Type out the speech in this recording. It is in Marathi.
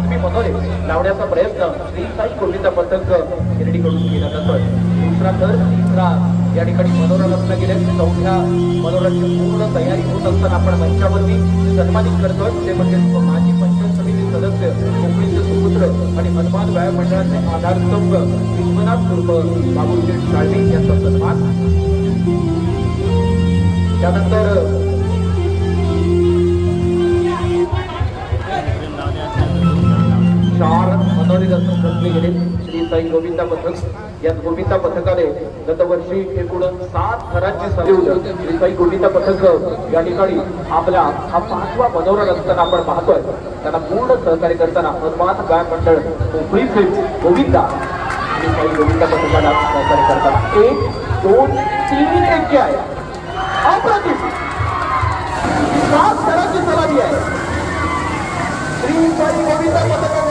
मानवी मनोरे लावण्याचा प्रयत्न श्री साई गोविंदा पथक गिरडीकडून केला जातोय. दुसरा तर तिसरा या ठिकाणी मनोरा रचना चौथ्या मनोराची पूर्ण तयारी होत असताना आपण मंचावरती सन्मानित करतोय. ते म्हणजे माजी पंचायत समिती सदस्य कोकणीचे सुपुत्र आणि हनुमान व्यायाम मंडळाचे आधारस्तंभ विश्वनाथ उर्फ बाबूजी साळवी चार मनोरी दर्शन रचले गेले. श्री साई गोविंदा पथक. या गोविंदा पथकाने गतवर्षी एकूण सात घरांची सजवलं श्री साई गोविंदा पथक या ठिकाणी आपला हा पाचवा मनोरा असताना आपण पाहतोय. त्यांना पूर्ण सहकार्य करताना हनुमान गाय मंडळ कोकणीचे गोविंदा आणि साई गोविंदा पथकाला सहकार्य करताना एक दोन तीन एक आहे. अप्रतिम. सात थरांची सलामी आहे. श्री साई गोविंदा पथक